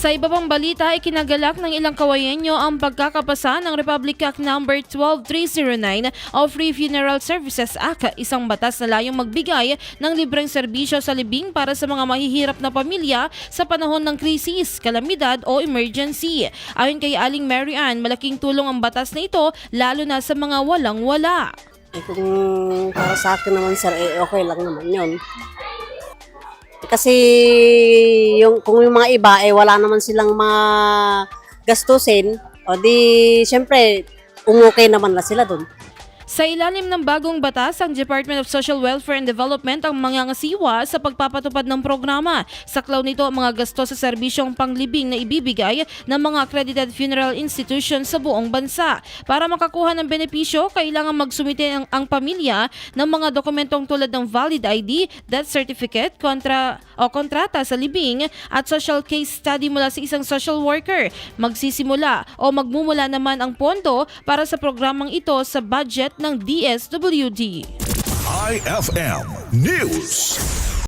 Sa iba pang balita ay kinagalak ng ilang kawayenyo ang pagkakapasa ng Republic Act No. 12309 o Free Funeral Services Act, isang batas na layong magbigay ng libreng serbisyo sa libing para sa mga mahihirap na pamilya sa panahon ng krisis, kalamidad o emergency. Ayon kay Aling Mary Ann, malaking tulong ang batas na ito lalo na sa mga walang-wala. Kung para sa akin naman sir, eh, okay lang naman yun. Kasi yung, kung yung mga iba, eh, wala naman silang mga gastusin, o di, syempre, umukay naman na sila dun. Sa ilalim ng bagong batas, ang Department of Social Welfare and Development ang mangangasiwa sa pagpapatupad ng programa. Saklaw nito ang mga gasto sa serbisyong panglibing na ibibigay ng mga accredited funeral institutions sa buong bansa. Para makakuha ng benepisyo, kailangan magsumite ang, ang pamilya ng mga dokumentong tulad ng valid ID, death certificate, kontra o kontrata sa libing at social case study mula sa isang social worker. Magsisimula o magmumula naman ang pondo para sa programang ito sa budget ng DSWD. IFM News.